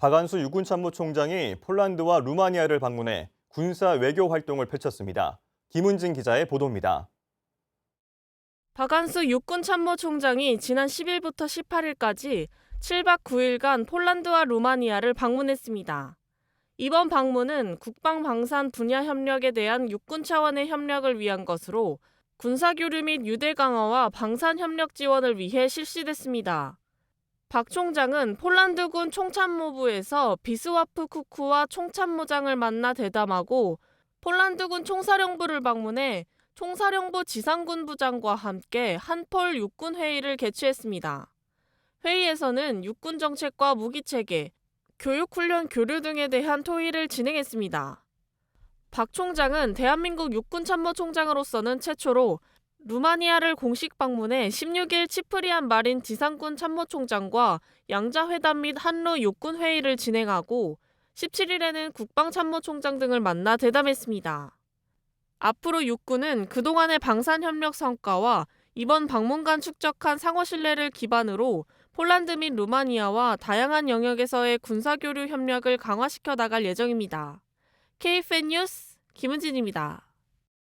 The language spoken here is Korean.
박안수 육군참모총장이 폴란드와 루마니아를 방문해 군사 외교 활동을 펼쳤습니다. 김은진 기자의 보도입니다. 박안수 육군참모총장이 지난 10일부터 18일까지 7박 9일간 폴란드와 루마니아를 방문했습니다. 이번 방문은 국방 방산 분야 협력에 대한 육군 차원의 협력을 위한 것으로 군사 교류 및 유대 강화와 방산 협력 지원을 위해 실시됐습니다. 박 총장은 폴란드군 총참모부에서 비스와프 쿠쿠와 총참모장을 만나 대담하고 폴란드군 총사령부를 방문해 총사령부 지상군 부장과 함께 한폴 육군 회의를 개최했습니다. 회의에서는 육군 정책과 무기 체계, 교육 훈련 교류 등에 대한 토의를 진행했습니다. 박 총장은 대한민국 육군 참모총장으로서는 최초로 루마니아를 공식 방문해 16일 치프리안 마린 지상군 참모총장과 양자회담 및 한로 육군 회의를 진행하고 17일에는 국방참모총장 등을 만나 대담했습니다. 앞으로 육군은 그동안의 방산협력 성과와 이번 방문간 축적한 상호 신뢰를 기반으로 폴란드 및 루마니아와 다양한 영역에서의 군사교류 협력을 강화시켜 나갈 예정입니다. KFN 뉴스 김은진입니다.